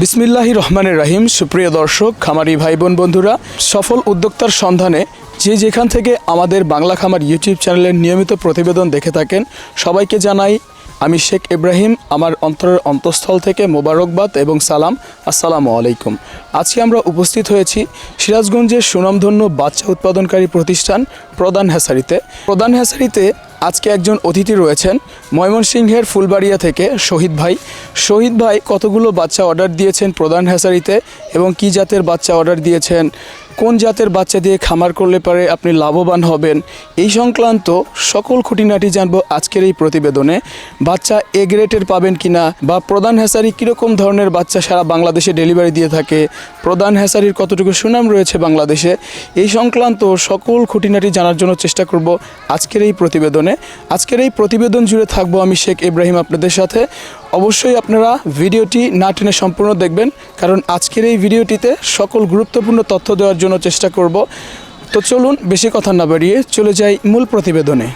বিসমিল্লাহি রহমানের রাহিম, সুপ্রিয় দর্শক, খামারি ভাই বোন বন্ধুরা, সফল উদ্যোক্তার সন্ধানে যে যেখান থেকে আমাদের বাংলা খামার ইউটিউব চ্যানেলের নিয়মিত প্রতিবেদন দেখে থাকেন, সবাইকে জানাই আমি শেখ ইব্রাহিম, আমার অন্তরের অন্তঃস্থল থেকে মোবারকবাদ এবং সালাম, আসসালামু আলাইকুম। আজকে আমরা উপস্থিত হয়েছি সিরাজগঞ্জের সুনামধন্য বাচ্চা উৎপাদনকারী প্রতিষ্ঠান প্রধান হ্যাসারিতে। প্রধান হ্যাসারিতে আজকে একজন অতিথি রয়েছেন ময়মনসিংহের ফুলবাড়িয়া থেকে শহীদ ভাই। শহীদ ভাই কতগুলো বাচ্চা অর্ডার দিয়েছেন প্রধান হ্যাসারিতে এবং কি জাতের বাচ্চা অর্ডার দিয়েছেন? কোন জাতের বাচ্চা দিয়ে খামার করলে পারে আপনি লাভবান হবেন? এই সংক্রান্ত সকল খুঁটিনাটি জানব আজকের এই প্রতিবেদনে। বাচ্চা এ গ্রেটের পাবেন কিনা বা প্রধান হ্যাসারি কীরকম ধরনের বাচ্চা সারা বাংলাদেশে ডেলিভারি দিয়ে থাকে? প্রধান হ্যাসারির কতটুকু সুনাম রয়েছে বাংলাদেশে? এই সংক্রান্ত সকল খুঁটিনাটি জানার জন্য চেষ্টা করব আজকের এই প্রতিবেদনে। আজকের এই প্রতিবেদন জুড়ে থাকব আমি শেখ ইব্রাহিম আপনাদের সাথে। অবশ্যই আপনারা ভিডিওটি না টেনে সম্পূর্ণ দেখবেন, কারণ আজকের এই ভিডিওটিতে সকল গুরুত্বপূর্ণ তথ্য দেওয়ার জন্য চেষ্টা করব। তো চলুন, বেশি কথা না বাড়িয়ে চলে যাই মূল প্রতিবেদনে।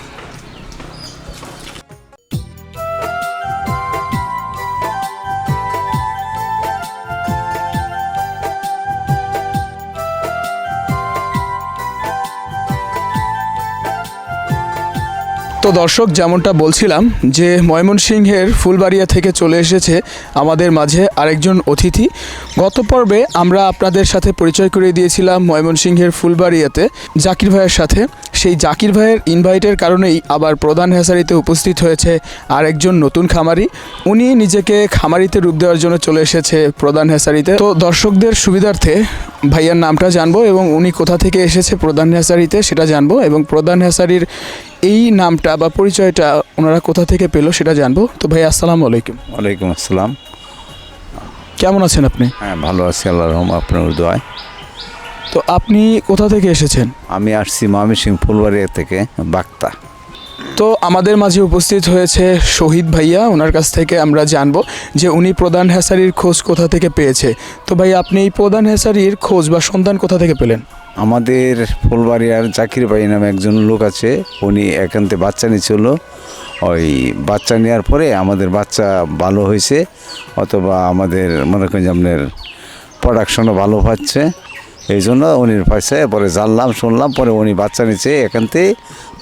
তো দর্শক, যেমনটা বলছিলাম যে ময়মনসিংহের ফুলবাড়িয়া থেকে চলে এসেছে আমাদের মাঝে আরেকজন অতিথি। গত পর্বে আমরা আপনাদের সাথে পরিচয় করিয়ে দিয়েছিলাম ময়মনসিংহের ফুলবাড়িয়াতে জাকির ভাইয়ের সাথে। সেই জাকির ভাইয়ের ইনভাইটের কারণেই আবার প্রধান হ্যাসারিতে উপস্থিত হয়েছে আরেকজন নতুন খামারি। উনি নিজেকে খামারিতে রূপ দেওয়ার জন্য চলে এসেছে প্রধান হ্যাসারিতে তো দর্শকদের সুবিধার্থে ভাইয়ার নামটা জানব এবং উনি কোথা থেকে এসেছে প্রধান হ্যাসারিতে সেটা জানব এবং প্রধান হ্যাসারির এই নামটা বা পরিচয়টা ওনারা কোথা থেকে পেল সেটা জানব। তো ভাই আসসালামু আলাইকুম। ওয়ালাইকুম আসসালাম। কেমন আছেন আপনি? হ্যাঁ ভালো আছি আল্লাহ রহম আপনার দোয়ায়। তো আপনি কোথা থেকে এসেছেন? আমি আসছি ময়মনসিং ফুলবাড়িয়া থেকে বাক্তা তো আমাদের মাঝে উপস্থিত হয়েছে শহীদ ভাইয়া, ওনার কাছ থেকে আমরা জানব যে উনি প্রধান হ্যাসারির খোঁজ কোথা থেকে পেয়েছে। তো ভাই আপনি এই প্রধান হ্যাসারির খোঁজ বা সন্ধান কোথা থেকে পেলেন? আমাদের ফুলবাড়িয়ার জাকির ভাই নামে একজন লোক আছে, উনি একান্তে বাচ্চা নিয়েছিল। ওই বাচ্চা নেওয়ার পরে আমাদের বাচ্চা ভালো হয়েছে, অথবা আমাদের মনে করেন যে আপনার প্রোডাকশনও ভালো পাচ্ছে এই জন্য উনির পাশে, পরে জানলাম, শুনলাম, পরে উনি বাচ্চা নিচ্ছে এখান থেকে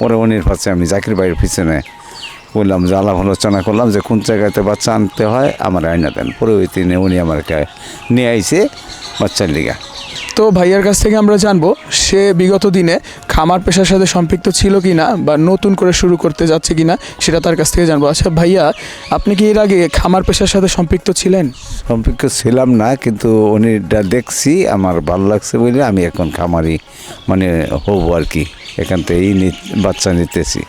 পরে উনির পাশে আমি জাকির ভাইয়ের পিছনে বললাম, যে আলাপ আলোচনা করলাম, যে কোন জায়গাতে বাচ্চা আনতে হয়, আমার আয়না দেন। পরে ওই তিনি উনি আমাকে নিয়ে আইছে বাচ্চার লিগা। তো ভাইয়ার কাছ থেকে আমরা জানব সে বিগত দিনে খামার পেশার সাথে সম্পৃক্ত ছিল কি না বা নতুন করে শুরু করতে যাচ্ছে কি না সেটা তার কাছ থেকে জানব। আচ্ছা ভাইয়া আপনি কি এর আগে খামার পেশার সাথে সম্পৃক্ত ছিলেন? সম্পৃক্ত ছিলাম না কিন্তু উনিটা দেখছি আমার ভালো লাগছে বলে আমি এখন খামারি মানে হব আর কি। এখান থেকেই নি- বাচ্চা নিতেছি।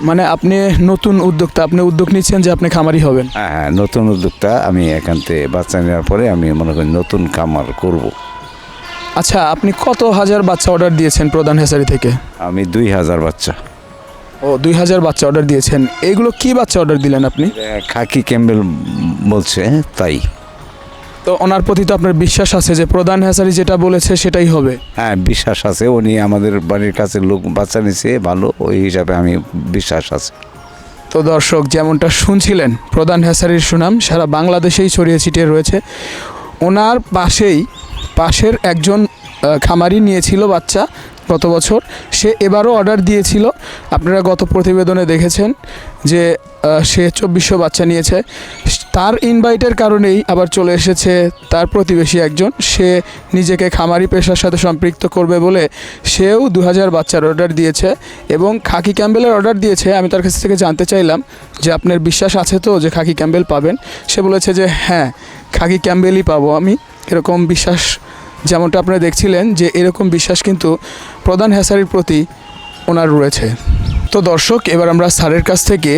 মানে আপনি নতুন উদ্যোক্তা আপনি উদ্যোগ নিচ্ছেন যে আপনি খামারি হবেন? হ্যাঁ হ্যাঁ নতুন উদ্যোক্তা আমি এখান থেকে বাচ্চা নেওয়ার পরে আমি মনে করি নতুন খামার করব। আচ্ছা আপনি কত হাজার বাচ্চা অর্ডার দিয়েছেন প্রধান হেসারি থেকে? আমি দুই হাজার বাচ্চা। ও দুই হাজার বাচ্চা অর্ডার দিয়েছেন। এইগুলো কি বাচ্চা অর্ডার দিলেন আপনি? খাকি ক্যাম্বেল বলছে তাই। তো ওনার প্রতি তো আপনার বিশ্বাস আছে যে প্রধান হেসারি যেটা বলেছে সেটাই হবে। হ্যাঁ বিশ্বাস আছে উনি আমাদের বাড়ির কাছে লোক বাচ্চা নিছে ভালো ওই হিসাবে আমি বিশ্বাস আছে। তো দর্শক যেমনটা শুনছিলেন প্রধান হ্যাসারির সুনাম সারা বাংলাদেশেই ছড়িয়ে ছিটিয়ে রয়েছে। ওনার পাশেই পাশের একজন খামারি নিয়েছিল বাচ্চা গত বছর। সে এবারও অর্ডার দিয়েছিল। আপনারা গত প্রতিবেদনে দেখেছেন যে সে চব্বিশশো বাচ্চা নিয়েছে। তার ইনভাইটের কারণেই আবার চলে এসেছে তার প্রতিবেশী একজন। সে নিজেকে খামারি পেশার সাথে সম্পৃক্ত করবে বলে সেও দু হাজার বাচ্চার অর্ডার দিয়েছে এবং খাকি ক্যাম্বেলের অর্ডার দিয়েছে। আমি তার কাছ থেকে জানতে চাইলাম যে, আপনার বিশ্বাস আছে তো যে খাকি ক্যাম্বেল পাবেন? সে বলেছে যে হ্যাঁ খাকি ক্যাম্বেলই পাবো আমি। এরকম বিশ্বাস যেমনটা আপনারা দেখছিলেন যে এরকম বিশ্বাস কিন্তু প্রধান হ্যাসারির প্রতি ওনার রয়েছে। তো দর্শক এবার আমরা স্যারের কাছ থেকে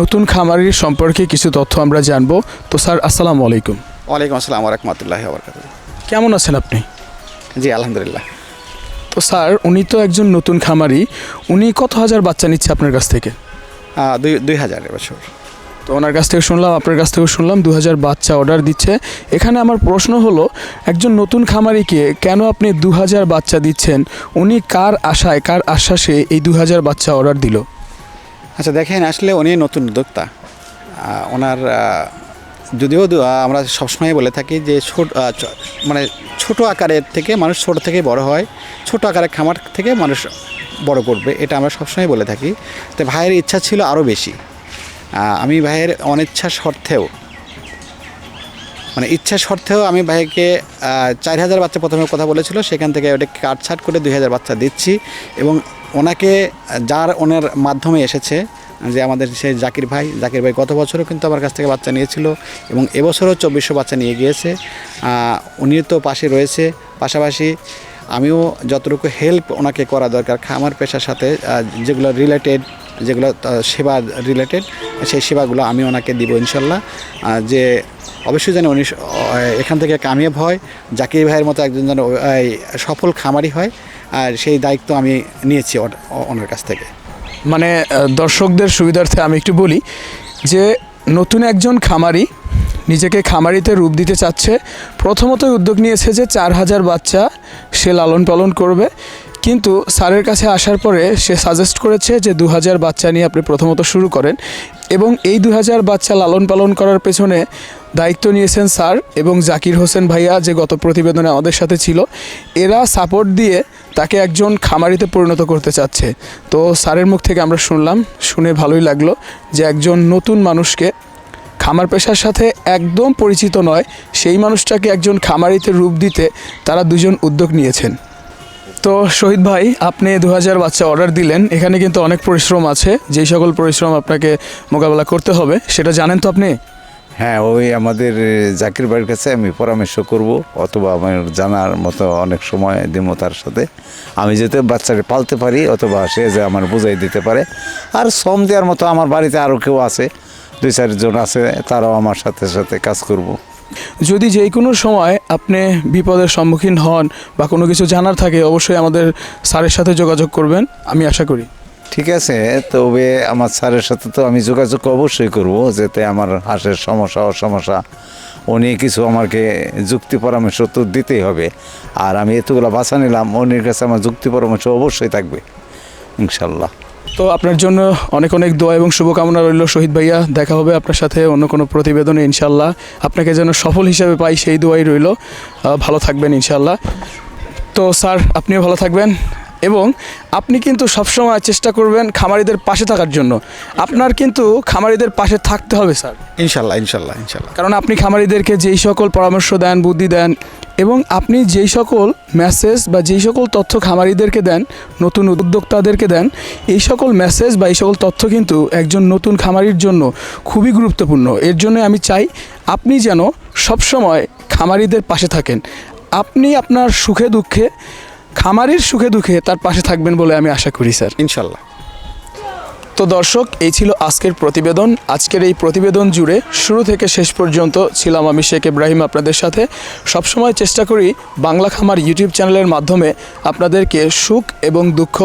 নতুন খামারির সম্পর্কে কিছু তথ্য আমরা জানব। তো স্যার আসসালামু আলাইকুম। ওয়ালাইকুম আসসালাম রহমতুল্লাহ কেমন আছেন আপনি? জি আলহামদুলিল্লাহ। তো স্যার উনি তো একজন নতুন খামারি। উনি কত হাজার বাচ্চা নিচ্ছে আপনার কাছ থেকে? দুই দুই হাজার এবছর তো ওনার কাছ থেকে শুনলাম, আপনার কাছ থেকেও শুনলাম দু হাজার বাচ্চা অর্ডার দিচ্ছে। এখানে আমার প্রশ্ন হলো, একজন নতুন খামারিকে কেন আপনি দু হাজার বাচ্চা দিচ্ছেন? উনি কার আশায়, কার আশ্বাসে এই দু হাজার বাচ্চা অর্ডার দিল? আচ্ছা দেখেন, আসলে উনি নতুন উদ্যোক্তা। ওনার যদিও আমরা সবসময় বলে থাকি যে ছোট মানে ছোট আকারের থেকে মানুষ ছোট থেকে বড় হয়। ছোট আকারের খামার থেকে মানুষ বড় করবে, এটা আমরা সবসময় বলে থাকি। তো ভাইয়ের ইচ্ছা ছিল আরও বেশি। আমি ভাইয়ের অনিচ্ছা সত্ত্বেও মানে ইচ্ছা সত্ত্বেও আমি ভাইকে চার হাজার বাচ্চা প্রথমে কথা বলেছিল, সেখান থেকে ওটা কাটছাট করে দুই হাজার বাচ্চা দিচ্ছি এবং ওনাকে, যার ওনার মাধ্যমে এসেছে, যে আমাদের সেই জাকির ভাই জাকির ভাই গত বছরও কিন্তু আমার কাছ থেকে বাচ্চা নিয়েছিল এবং এবছরও চব্বিশশো বাচ্চা নিয়ে গিয়েছে। উনি তো পাশে রয়েছে, পাশাপাশি আমিও যতটুকু হেল্প ওনাকে করা দরকার খামার পেশার সাথে যেগুলো রিলেটেড যেগুলো সেবা রিলেটেড সেই সেবাগুলো আমি ওনাকে দিব ইনশাল্লাহ। যে অবশ্যই যেন উনি এখান থেকে কামিয়াব হয়, জাকির ভাইয়ের মতো একজন যেন সফল খামারি হয়, আর সেই দায়িত্ব আমি নিয়েছি ওনার কাছ থেকে। মানে দর্শকদের সুবিধার্থে আমি একটু বলি যে, নতুন একজন খামারি নিজেকে খামারিতে রূপ দিতে চাচ্ছে। প্রথমত উদ্যোগ নিয়েছে যে, চার হাজার বাচ্চা সে লালন পালন করবে। কিন্তু স্যারের কাছে আসার পরে সে সাজেস্ট করেছে যে দু হাজার বাচ্চা নিয়ে আপনি প্রথমত শুরু করেন এবং এই দু হাজার বাচ্চা লালন পালন করার পেছনে দায়িত্ব নিয়েছেন স্যার এবং জাকির হোসেন ভাইয়া যে গত প্রতিবেদনে আমাদের সাথে ছিল, এরা সাপোর্ট দিয়ে তাকে একজন খামারিতে পরিণত করতে চাচ্ছে। তো স্যারের মুখ থেকে আমরা শুনলাম, শুনে ভালোই লাগল যে একজন নতুন মানুষকে খামার পেশার সাথে একদম পরিচিত নয়, সেই মানুষটাকে একজন খামারিতে রূপ দিতে তারা দুজন উদ্যোগ নিয়েছেন। তো শহীদ ভাই, আপনি দু হাজার বাচ্চা অর্ডার দিলেন। এখানে কিন্তু অনেক পরিশ্রম আছে। যেই সকল পরিশ্রম আপনাকে মোকাবেলা করতে হবে, সেটা জানেন তো আপনি? হ্যাঁ ওই আমাদের জাকির বাড়ির কাছে আমি পরামর্শ করব, অথবা আমার জানার মতো অনেক সময় দিব তার সাথে। আমি যাতে বাচ্চাকে পালতে পারি, অথবা সে যে আমার বুঝাই দিতে পারে। আর শ্রম দেওয়ার মতো আমার বাড়িতে আরও কেউ আছে, দুই চারজন আছে, তারাও আমার সাথে সাথে কাজ করব। যদি যে কোনো সময় আপনি বিপদের সম্মুখীন হন বা কোনো কিছু জানার থাকে, অবশ্যই আমাদের স্যারের সাথে যোগাযোগ করবেন, আমি আশা করি। ঠিক আছে, তবে আমার স্যারের সাথে তো আমি যোগাযোগ অবশ্যই করব, যাতে আমার হাঁসের সমস্যা, অসমস্যা উনি কিছু আমাকে যুক্তি পরামর্শ তো দিতেই হবে। আর আমি এতগুলো বাছা নিলাম, উনির কাছে আমার যুক্তি পরামর্শ অবশ্যই থাকবে, ইনশাল্লাহ। তো আপনার জন্য অনেক অনেক দোয়া এবং শুভকামনা রইল শহীদ ভাইয়া। দেখা হবে আপনার সাথে অন্য কোনো প্রতিবেদনে ইনশাল্লাহ আপনাকে যেন সফল হিসাবে পাই সেই দোয়াই রইল। ভালো থাকবেন ইনশাল্লাহ তো স্যার, আপনিও ভালো থাকবেন। এবং আপনি কিন্তু সবসময় চেষ্টা করবেন খামারিদের পাশে থাকার জন্য। আপনার কিন্তু খামারিদের পাশে থাকতে হবে স্যার। ইনশাল্লাহ ইনশাল্লাহ ইনশাল্লাহ। কারণ আপনি খামারিদেরকে যেই সকল পরামর্শ দেন বুদ্ধি দেন এবং আপনি যেই সকল মেসেজ বা যেই সকল তথ্য খামারিদেরকে দেন নতুন উদ্যোক্তাদেরকে দেন এই সকল মেসেজ বা এই সকল তথ্য কিন্তু একজন নতুন খামারির জন্য খুবই গুরুত্বপূর্ণ। এর জন্য আমি চাই আপনি যেন সবসময় খামারিদের পাশে থাকেন। আপনি আপনার সুখে দুঃখে খামারির সুখে দুঃখে তার পাশে থাকবেন বলে আমি আশা করি স্যার। ইনশাল্লাহ। তো দর্শক এই ছিল আজকের প্রতিবেদন। আজকের এই প্রতিবেদন জুড়ে শুরু থেকে শেষ পর্যন্ত ছিলাম আমি শেখ ইব্রাহিম আপনাদের সাথে। সবসময় চেষ্টা করি বাংলা খামার ইউটিউব চ্যানেলের মাধ্যমে আপনাদেরকে সুখ এবং দুঃখ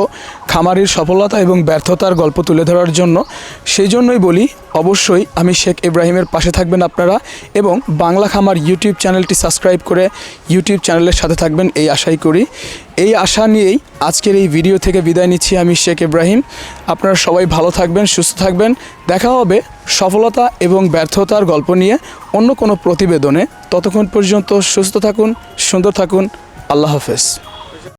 খামারির সফলতা এবং ব্যর্থতার গল্প তুলে ধরার জন্য। সেই জন্যই বলি অবশ্যই আমি শেখ ইব্রাহিমের পাশে থাকবেন আপনারা এবং বাংলা খামার ইউটিউব চ্যানেলটি সাবস্ক্রাইব করে ইউটিউব চ্যানেলের সাথে থাকবেন এই আশাই করি। এই আশা নিয়েই আজকের এই ভিডিও থেকে বিদায় নিচ্ছি আমি শেখ ইব্রাহিম। আপনারা সবাই ভালো থাকবেন, সুস্থ থাকবেন। দেখা হবে সফলতা এবং ব্যর্থতার গল্প নিয়ে অন্য কোনো প্রতিবেদনে। ততক্ষণ পর্যন্ত সুস্থ থাকুন, সুন্দর থাকুন। আল্লাহ হাফেজ।